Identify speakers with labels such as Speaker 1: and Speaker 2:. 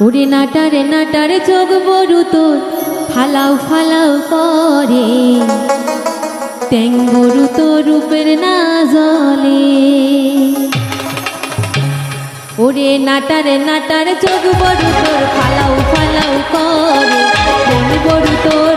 Speaker 1: ওরে নাটারে নাটারে চোখ বড়ু তোর। ফালাও ফালাও করে। ট্যাং গরু তো রূপের না জলে। ওরে নাটারে নাটারে চোখ বড়ু তোর। ফালাও ফালাও করে। ট্যাং গরু তো